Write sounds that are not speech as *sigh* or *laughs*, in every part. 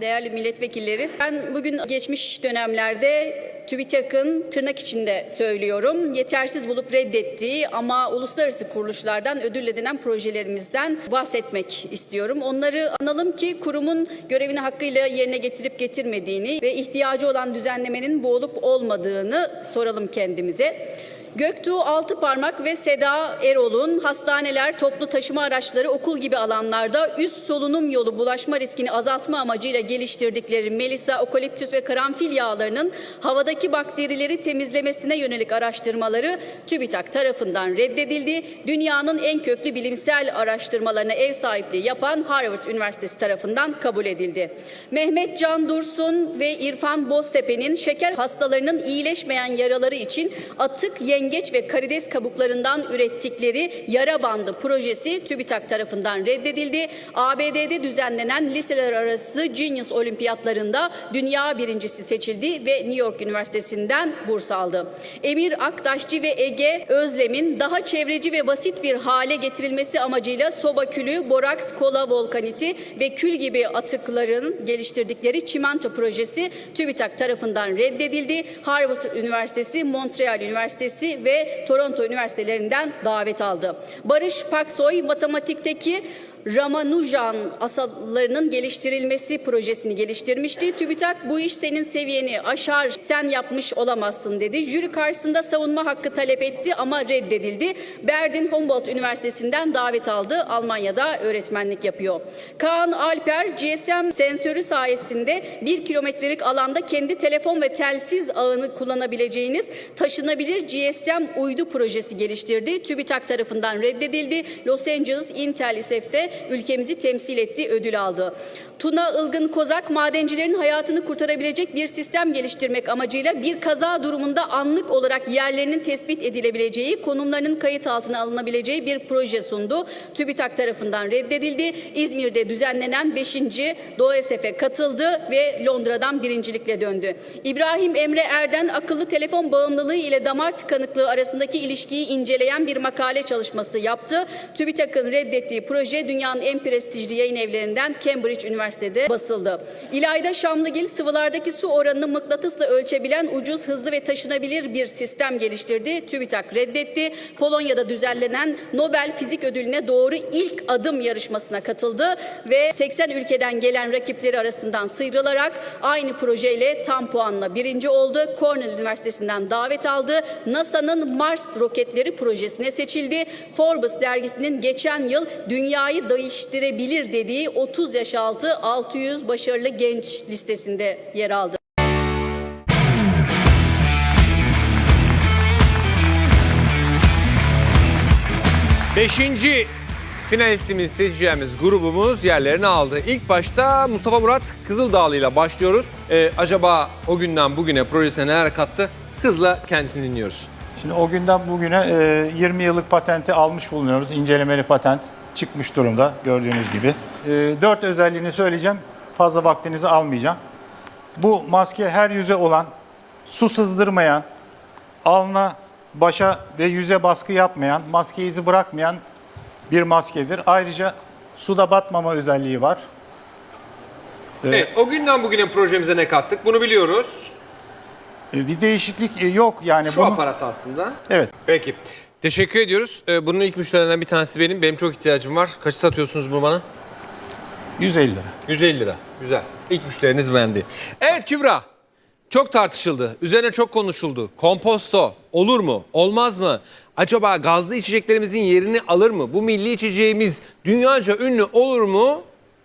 Değerli milletvekilleri, ben bugün geçmiş dönemlerde TÜBİTAK'ın tırnak içinde söylüyorum, yetersiz bulup reddettiği ama uluslararası kuruluşlardan ödül edilen projelerimizden bahsetmek istiyorum. Onları analım ki kurumun görevini hakkıyla yerine getirip getirmediğini ve ihtiyacı olan düzenlemenin bu olup olmadığını soralım kendimize. Göktuğ Altıparmak ve Seda Erol'un hastaneler, toplu taşıma araçları, okul gibi alanlarda üst solunum yolu bulaşma riskini azaltma amacıyla geliştirdikleri Melisa, okaliptüs ve karanfil yağlarının havadaki bakterileri temizlemesine yönelik araştırmaları TÜBİTAK tarafından reddedildi. Dünyanın en köklü bilimsel araştırmalarına ev sahipliği yapan Harvard Üniversitesi tarafından kabul edildi. Mehmet Can Dursun ve İrfan Boztepe'nin şeker hastalarının iyileşmeyen yaraları için atık, yengeç ve karides kabuklarından ürettikleri yara bandı projesi TÜBİTAK tarafından reddedildi. ABD'de düzenlenen liseler arası Genius Olimpiyatlarında dünya birincisi seçildi ve New York Üniversitesi'nden burs aldı. Emir Aktaşçı ve Ege Özlem'in daha çevreci ve basit bir hale getirilmesi amacıyla soba külü, boraks, kola volkaniti ve kül gibi atıkların geliştirdikleri çimento projesi TÜBİTAK tarafından reddedildi. Harvard Üniversitesi, Montreal Üniversitesi ve Toronto Üniversitelerinden davet aldı. Barış Paksoy matematikteki Ramanujan asallarının geliştirilmesi projesini geliştirmişti. TÜBİTAK bu iş senin seviyeni aşar, sen yapmış olamazsın dedi. Jüri karşısında savunma hakkı talep etti ama reddedildi. Berlin Humboldt Üniversitesi'nden davet aldı. Almanya'da öğretmenlik yapıyor. Kaan Alper GSM sensörü sayesinde bir kilometrelik alanda kendi telefon ve telsiz ağını kullanabileceğiniz taşınabilir GSM uydu projesi geliştirdi. TÜBİTAK tarafından reddedildi. Los Angeles Intel İSEF'te ülkemizi temsil etti, ödül aldı. Tuna Ilgın Kozak madencilerin hayatını kurtarabilecek bir sistem geliştirmek amacıyla bir kaza durumunda anlık olarak yerlerinin tespit edilebileceği, konumlarının kayıt altına alınabileceği bir proje sundu. TÜBİTAK tarafından reddedildi. İzmir'de düzenlenen 5. Doğu Esef'e katıldı ve Londra'dan birincilikle döndü. İbrahim Emre Erden akıllı telefon bağımlılığı ile damar tıkanıklığı arasındaki ilişkiyi inceleyen bir makale çalışması yaptı. TÜBİTAK'ın reddettiği proje dünyanın en prestijli yayın evlerinden Cambridge Üniversitesi'de basıldı. İlayda Şamlıgil sıvılardaki su oranını mıknatısla ölçebilen ucuz, hızlı ve taşınabilir bir sistem geliştirdi. TÜBİTAK reddetti. Polonya'da düzenlenen Nobel Fizik Ödülü'ne doğru ilk adım yarışmasına katıldı ve 80 ülkeden gelen rakipleri arasından sıyrılarak aynı projeyle tam puanla birinci oldu. Cornell Üniversitesi'nden davet aldı. NASA'nın Mars roketleri projesine seçildi. Forbes dergisinin geçen yıl dünyayı değiştirebilir dediği 30 yaş altı 600 başarılı genç listesinde yer aldı. Beşinci finalistimiz seçeceğimiz grubumuz yerlerini aldı. İlk başta Mustafa Murat Kızıldağlı ile başlıyoruz. Ee, acaba o günden bugüne projesine neler kattı? Hızla kendisini dinliyoruz. Şimdi o günden bugüne e, 20 yıllık patenti almış bulunuyoruz. İncelemeli patent çıkmış durumda gördüğünüz gibi. E, Dört özelliğini söyleyeceğim. Fazla vaktinizi almayacağım. Bu maske her yüze olan, su sızdırmayan, alna, başa ve yüze baskı yapmayan, maske izi bırakmayan bir maskedir. Ayrıca suda batmama özelliği var. Evet, o günden bugüne projemize ne kattık bunu biliyoruz. E, Bir değişiklik e, yok yani. Şu bunu- aparat aslında. Evet. Peki. Teşekkür ediyoruz. Ee, bunun ilk müşterilerinden bir tanesi benim. Benim çok ihtiyacım var. Kaçı satıyorsunuz bunu bana? 150 lira. 150 lira. Güzel. İlk müşteriniz beğendi. Evet Kübra. Çok tartışıldı. Üzerine çok konuşuldu. Komposto olur mu? Olmaz mı? Acaba gazlı içeceklerimizin yerini alır mı? Bu milli içeceğimiz dünyaca ünlü olur mu?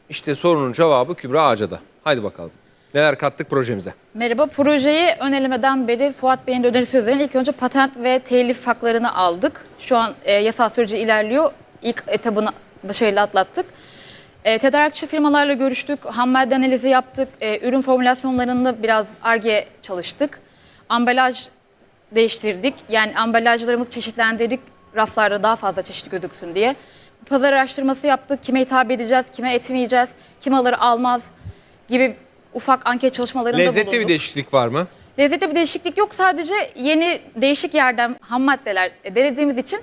İşte sorunun cevabı Kübra Ağaca'da. Haydi bakalım. Neler kattık projemize? Merhaba, projeyi ön elemeden beri Fuat Bey'in önerisi üzerine ilk önce patent ve telif haklarını aldık. Şu an e, yasal süreci ilerliyor. İlk etabını başarıyla atlattık. E, tedarikçi firmalarla görüştük, ham madde analizi yaptık, e, ürün formülasyonlarında biraz ARGE çalıştık. Ambalaj değiştirdik, yani ambalajlarımızı çeşitlendirdik, raflarda daha fazla çeşit gözüksün diye. Pazar araştırması yaptık, kime hitap edeceğiz, kime etmeyeceğiz, kim alır almaz gibi ufak anket çalışmalarında Lezzetli bulunduk. bir değişiklik var mı? Lezzette bir değişiklik yok. Sadece yeni değişik yerden ham maddeler denediğimiz için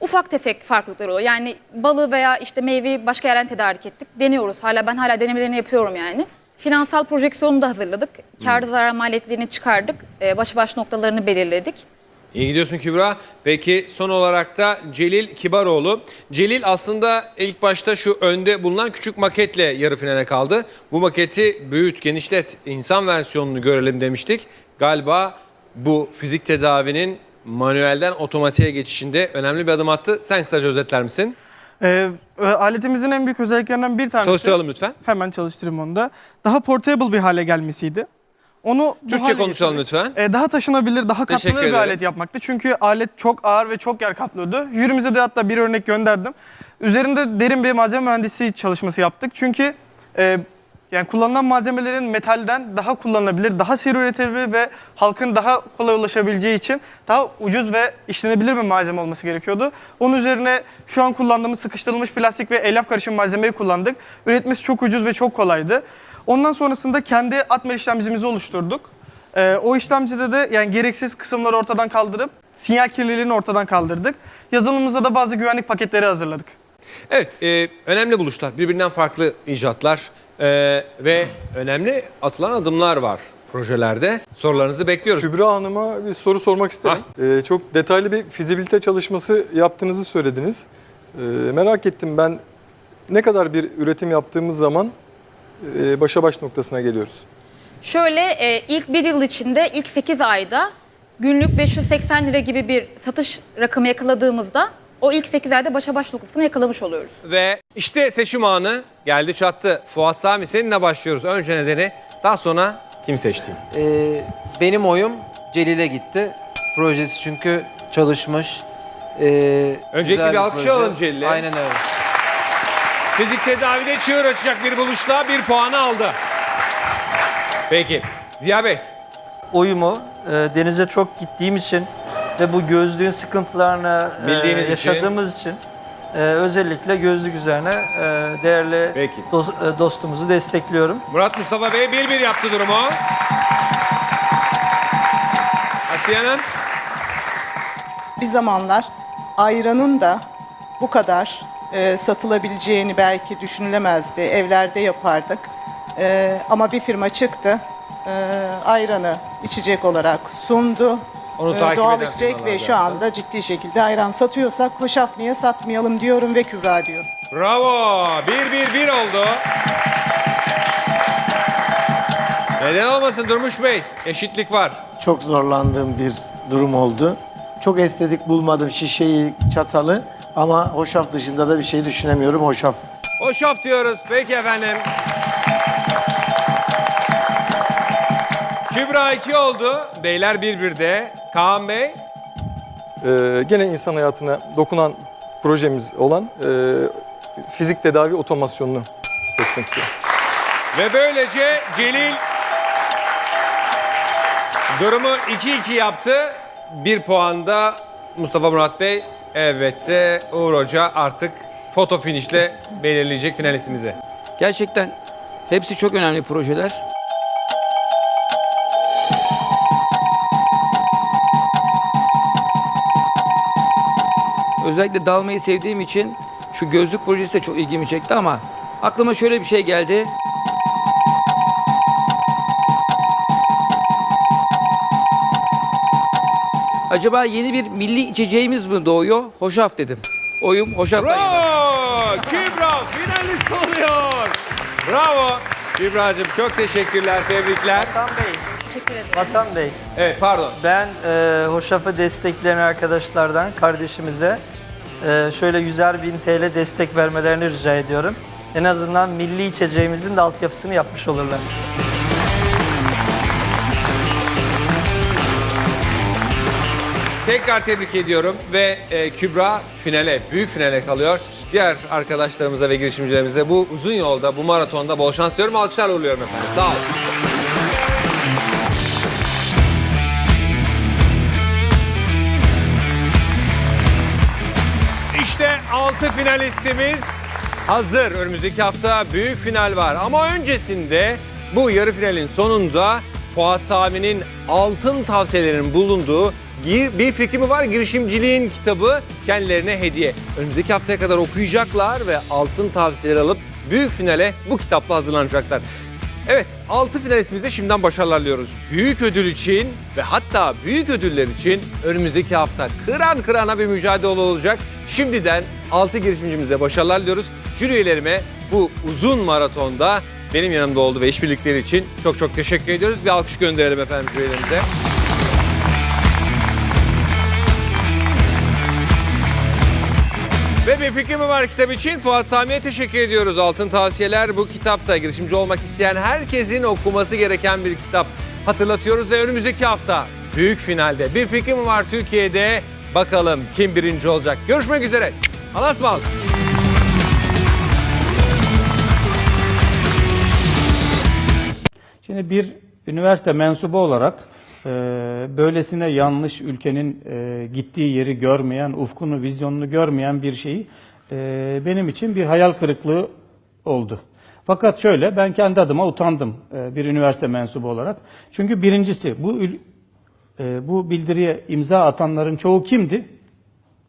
ufak tefek farklılıklar oluyor. Yani balı veya işte meyveyi başka yerden tedarik ettik. Deniyoruz. Hala ben hala denemelerini yapıyorum yani. Finansal projeksiyonu da hazırladık. Kâr zarar maliyetlerini çıkardık. E, başı baş noktalarını belirledik. İyi gidiyorsun Kübra. Peki son olarak da Celil Kibaroğlu. Celil aslında ilk başta şu önde bulunan küçük maketle yarı finale kaldı. Bu maketi büyüt, genişlet, insan versiyonunu görelim demiştik. Galiba bu fizik tedavinin manuelden otomatiğe geçişinde önemli bir adım attı. Sen kısaca özetler misin? Ee, e, aletimizin en büyük özelliklerinden bir tanesi... Çalıştıralım lütfen. Hemen çalıştırayım onu da. Daha portable bir hale gelmesiydi. Onu bu Türkçe hale konuşalım getirdik. lütfen. Ee, daha taşınabilir, daha Teşekkür katlanır bir ederim. alet yapmaktı. Çünkü alet çok ağır ve çok yer kaplıyordu. Jürimize de hatta bir örnek gönderdim. Üzerinde derin bir malzeme mühendisi çalışması yaptık. Çünkü e, yani kullanılan malzemelerin metalden daha kullanılabilir, daha seri üretilebilir ve halkın daha kolay ulaşabileceği için daha ucuz ve işlenebilir bir malzeme olması gerekiyordu. Onun üzerine şu an kullandığımız sıkıştırılmış plastik ve elyaf karışım malzemeyi kullandık. Üretmesi çok ucuz ve çok kolaydı. Ondan sonrasında kendi atmer işlemcimizi oluşturduk. Ee, o işlemcide de yani gereksiz kısımları ortadan kaldırıp sinyal kirliliğini ortadan kaldırdık. Yazılımımıza da bazı güvenlik paketleri hazırladık. Evet, e, önemli buluşlar, birbirinden farklı icatlar e, ve önemli atılan adımlar var projelerde. Sorularınızı bekliyoruz. Kübra Hanım'a bir soru sormak isterim. Ee, çok detaylı bir fizibilite çalışması yaptığınızı söylediniz. Ee, merak ettim ben ne kadar bir üretim yaptığımız zaman e, başa baş noktasına geliyoruz. Şöyle e, ilk bir yıl içinde ilk 8 ayda günlük 580 lira gibi bir satış rakamı yakaladığımızda o ilk 8 ayda başa baş noktasını yakalamış oluyoruz. Ve işte seçim anı geldi çattı. Fuat Sami seninle başlıyoruz. Önce nedeni, daha sonra kim seçtiğin. Ee, benim oyum Celil'e gitti. Projesi çünkü çalışmış. Ee, Öncelikle güzel bir alkış proje. alalım Celil'e. Aynen öyle. Fizik tedavide çığır açacak bir buluşla bir puanı aldı. Peki, Ziya Bey. oyumu e, denize çok gittiğim için ve bu gözlüğün sıkıntılarını e, Bildiğiniz için. yaşadığımız için, e, özellikle gözlük üzerine e, değerli Peki. dos- e, dostumuzu destekliyorum. Murat Mustafa Bey 1-1 yaptı durumu. Asiye Hanım. Bir zamanlar ayranın da bu kadar e, satılabileceğini belki düşünülemezdi. Evlerde yapardık. E, ama bir firma çıktı. E, ayranı içecek olarak sundu. Onu E, takip doğal eden içecek firmalar ve şu anda ciddi şekilde ayran satıyorsak hoşaf niye satmayalım diyorum ve Kübra diyorum. Bravo. 1-1-1 oldu. Neden olmasın Durmuş Bey? Eşitlik var. çok zorlandığım bir durum oldu. Çok estetik bulmadım şişeyi, çatalı ama hoşaf dışında da bir şey düşünemiyorum. Hoşaf Hoşaf diyoruz. Peki efendim. Kübra 2 oldu. Beyler 1-1'de. Kaan Bey. Ee, gene insan hayatına dokunan projemiz olan e, fizik tedavi otomasyonunu seçmek istiyorum. Ve böylece Celil durumu 2-2 yaptı. Bir puanda Mustafa Murat Bey. Evet de Uğur Hoca artık foto finişle belirleyecek finalistimizi. Gerçekten hepsi çok önemli projeler. Özellikle dalmayı sevdiğim için şu gözlük projesi de çok ilgimi çekti ama aklıma şöyle bir şey geldi. Acaba yeni bir milli içeceğimiz mi doğuyor? Hoşaf dedim. Oyum hoşaftan yana. Bravo! Kübra finalist oluyor. Bravo. Kübra'cığım çok teşekkürler, tebrikler. Vatan Bey, Teşekkür ederim. Vatan Bey, Evet pardon. ben e, Hoşaf'ı destekleyen arkadaşlardan, kardeşimize şöyle 100'er bin TL destek vermelerini rica ediyorum. En azından milli içeceğimizin de altyapısını yapmış olurlar. Tekrar tebrik ediyorum ve e, Kübra finale, büyük finale kalıyor. Diğer arkadaşlarımıza ve girişimcilerimize bu uzun yolda, bu maratonda bol şans diliyorum. Alkışlarla uğurluyorum efendim. Sağ olun. 6 finalistimiz hazır. Önümüzdeki hafta büyük final var. Ama öncesinde bu yarı finalin sonunda Fuat Sami'nin altın tavsiyelerinin bulunduğu bir fikri mi var? Girişimciliğin kitabı kendilerine hediye. Önümüzdeki haftaya kadar okuyacaklar ve altın tavsiyeleri alıp büyük finale bu kitapla hazırlanacaklar. Evet 6 finalistimize şimdiden başarılar diliyoruz. Büyük ödül için ve hatta büyük ödüller için önümüzdeki hafta kıran kırana bir mücadele olacak. Şimdiden 6 girişimcimize başarılar diliyoruz. Jüri üyelerime bu uzun maratonda benim yanımda oldu ve işbirlikleri için çok çok teşekkür ediyoruz. Bir alkış gönderelim efendim jüri üyelerimize. Ve bir fikri mi var kitap için Fuat Sami'ye teşekkür ediyoruz. Altın Tavsiyeler bu kitapta girişimci olmak isteyen herkesin okuması gereken bir kitap. Hatırlatıyoruz ve önümüzdeki hafta büyük finalde bir fikri mi var Türkiye'de bakalım kim birinci olacak. Görüşmek üzere. Allah'a ısmarladık. Şimdi bir üniversite mensubu olarak e, böylesine yanlış ülkenin e, gittiği yeri görmeyen, ufkunu, vizyonunu görmeyen bir şeyi e, benim için bir hayal kırıklığı oldu. Fakat şöyle, ben kendi adıma utandım e, bir üniversite mensubu olarak. Çünkü birincisi bu e, bu bildiriye imza atanların çoğu kimdi?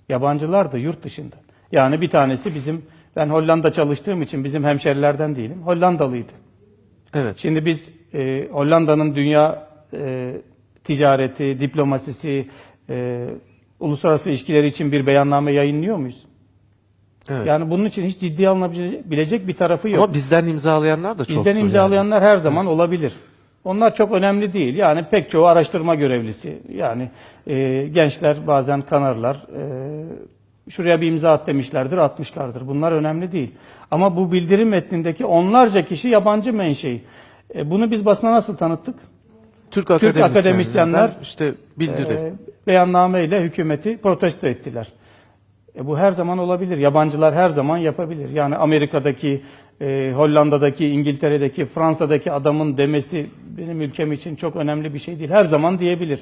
Yabancılardı, yurt dışında. Yani bir tanesi bizim, ben Hollanda çalıştığım için bizim hemşerilerden değilim, Hollandalıydı. Evet. Şimdi biz e, Hollanda'nın dünya e, ticareti, diplomasisi, e, uluslararası ilişkileri için bir beyanname yayınlıyor muyuz? Evet. Yani bunun için hiç ciddiye alınabilecek bir tarafı yok. Ama bizden imzalayanlar da çoktur. Bizden yani. imzalayanlar her zaman olabilir. Onlar çok önemli değil. Yani pek çoğu araştırma görevlisi. Yani e, gençler bazen kanarlar. E, şuraya bir imza at demişlerdir, atmışlardır. Bunlar önemli değil. Ama bu bildirim metnindeki onlarca kişi yabancı menşei. E, bunu biz basına nasıl tanıttık? Türk akademisyenler, akademisyenler işte bildiri. E, beyanname ile hükümeti protesto ettiler. E, bu her zaman olabilir. Yabancılar her zaman yapabilir. Yani Amerika'daki, e, Hollanda'daki, İngiltere'deki, Fransa'daki adamın demesi benim ülkem için çok önemli bir şey değil. Her zaman diyebilir.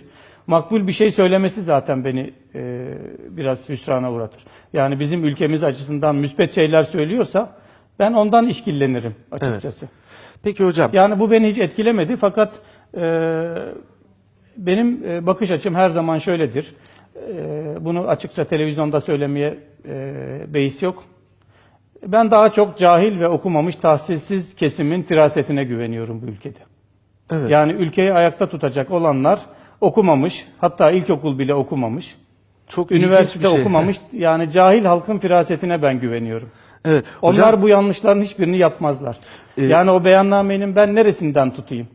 Makbul bir şey söylemesi zaten beni e, biraz hüsrana uğratır. Yani bizim ülkemiz açısından müspet şeyler söylüyorsa ben ondan işkillenirim açıkçası. Peki hocam. Yani bu beni hiç etkilemedi fakat e, benim e, bakış açım her zaman şöyledir. E, bunu açıkça televizyonda söylemeye e, beis yok. Ben daha çok cahil ve okumamış, tahsilsiz kesimin firasetine güveniyorum bu ülkede. Evet. Yani ülkeyi ayakta tutacak olanlar okumamış, hatta ilkokul bile okumamış, çok ilginç üniversite bir şey. okumamış. Yani cahil halkın firasetine ben güveniyorum. Evet. Onlar Hocam, bu yanlışların hiçbirini yapmazlar. Ee, yani o beyannamenin ben neresinden tutayım?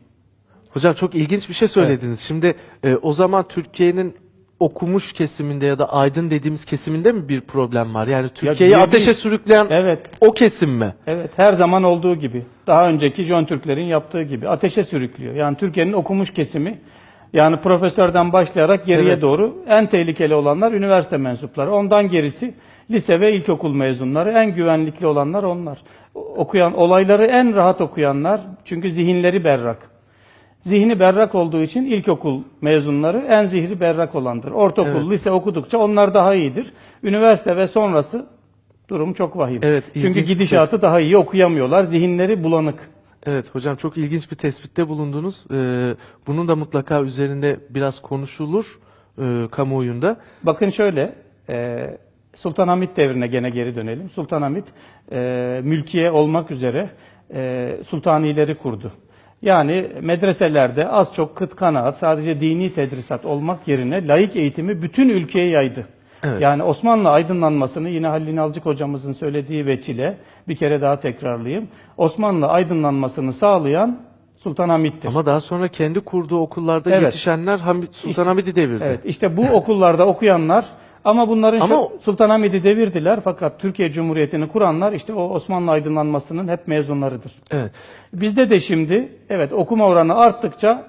hocam çok ilginç bir şey söylediniz. Şimdi e, o zaman Türkiye'nin okumuş kesiminde ya da aydın dediğimiz kesiminde mi bir problem var? Yani Türkiye'yi bir- ateşe bir- sürükleyen Evet, o kesim mi? evet her zaman olduğu gibi. Daha önceki Jön Türklerin yaptığı gibi ateşe sürüklüyor. Yani Türkiye'nin okumuş kesimi yani profesörden başlayarak geriye Evet. doğru en tehlikeli olanlar üniversite mensupları. Ondan gerisi lise ve ilkokul mezunları. En güvenlikli olanlar onlar. O- Okuyan olayları en rahat okuyanlar çünkü zihinleri berrak. Zihni berrak olduğu için ilkokul mezunları en zihri berrak olandır. Ortaokul, Evet. lise okudukça onlar daha iyidir. Üniversite ve sonrası durum çok vahim. Evet, Çünkü gidişatı daha iyi okuyamıyorlar. Zihinleri bulanık. Evet hocam çok ilginç bir tespitte bulundunuz. Ee, bunun da mutlaka üzerinde biraz konuşulur e, kamuoyunda. Bakın şöyle, e, Sultanahmet devrine gene geri dönelim. Sultanahmet e, mülkiye olmak üzere e, sultanileri kurdu. Yani medreselerde az çok kıt kanaat sadece dini tedrisat olmak yerine laik eğitimi bütün ülkeye yaydı. Evet. Yani Osmanlı aydınlanmasını yine Halil İnalcık hocamızın söylediği veçile bir kere daha tekrarlayayım. Osmanlı aydınlanmasını sağlayan Sultanahmet'tir. Ama daha sonra kendi kurduğu okullarda Evet. yetişenler Hamid Sultanahmet'i devirdi. Evet işte bu okullarda okuyanlar ama bunların Ama Sultanahmet'i devirdiler fakat Türkiye Cumhuriyeti'ni kuranlar işte o Osmanlı aydınlanmasının hep mezunlarıdır. Evet. Bizde de şimdi evet okuma oranı arttıkça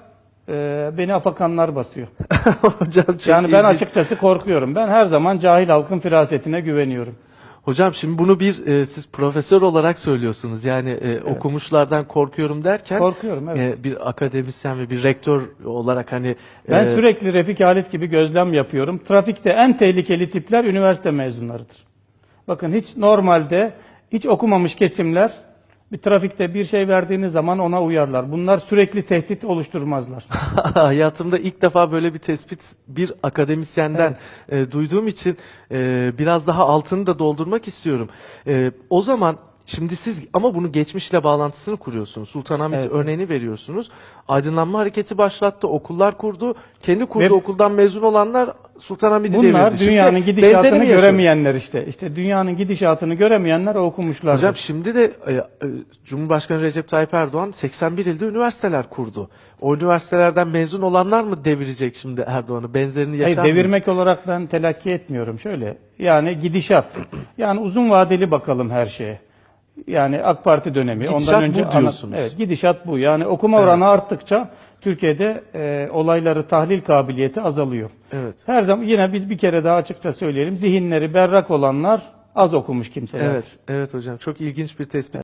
e, beni afakanlar basıyor. *laughs* hocam Yani ben ilginç. açıkçası korkuyorum. Ben her zaman cahil halkın firasetine güveniyorum. Hocam şimdi bunu bir e, siz profesör olarak söylüyorsunuz. Yani e, okumuşlardan korkuyorum derken Korkuyorum, evet. e, bir akademisyen ve bir rektör olarak hani Ben e, sürekli Refik Halit gibi gözlem yapıyorum. Trafikte en tehlikeli tipler üniversite mezunlarıdır. Bakın hiç normalde hiç okumamış kesimler bir trafikte bir şey verdiğiniz zaman ona uyarlar. Bunlar sürekli tehdit oluşturmazlar. *laughs* hayatımda ilk defa böyle bir tespit bir akademisyenden e, duyduğum için e, biraz daha altını da doldurmak istiyorum. E, o zaman Şimdi siz ama bunu geçmişle bağlantısını kuruyorsunuz. Sultanahmet Evet. örneğini veriyorsunuz. Aydınlanma hareketi başlattı, okullar kurdu. Kendi kurduğu Ve- okuldan mezun olanlar Sultanahmet'i devirdi. Bunlar Şimdi dünyanın benzerini gidişatını yaşıyoruz. göremeyenler işte. İşte dünyanın gidişatını göremeyenler o okumuşlardır. Hocam şimdi de e, e, Cumhurbaşkanı Recep Tayyip Erdoğan 81 ilde üniversiteler kurdu. O üniversitelerden mezun olanlar mı devirecek şimdi Erdoğan'ı? Benzerini yaşar Hayır, mıyız? devirmek olarak ben telakki etmiyorum. Şöyle yani gidişat. Yani uzun vadeli bakalım her şeye. Yani AK Parti dönemi. Gidişat ondan önce bu ana- diyorsunuz. evet, gidişat bu. Yani okuma oranı arttıkça Türkiye'de e, olayları tahlil kabiliyeti azalıyor. Evet. Her zaman yine bir, bir kere daha açıkça söyleyelim. Zihinleri berrak olanlar az okumuş kimseler. Evet, evet hocam. Çok ilginç bir tespit.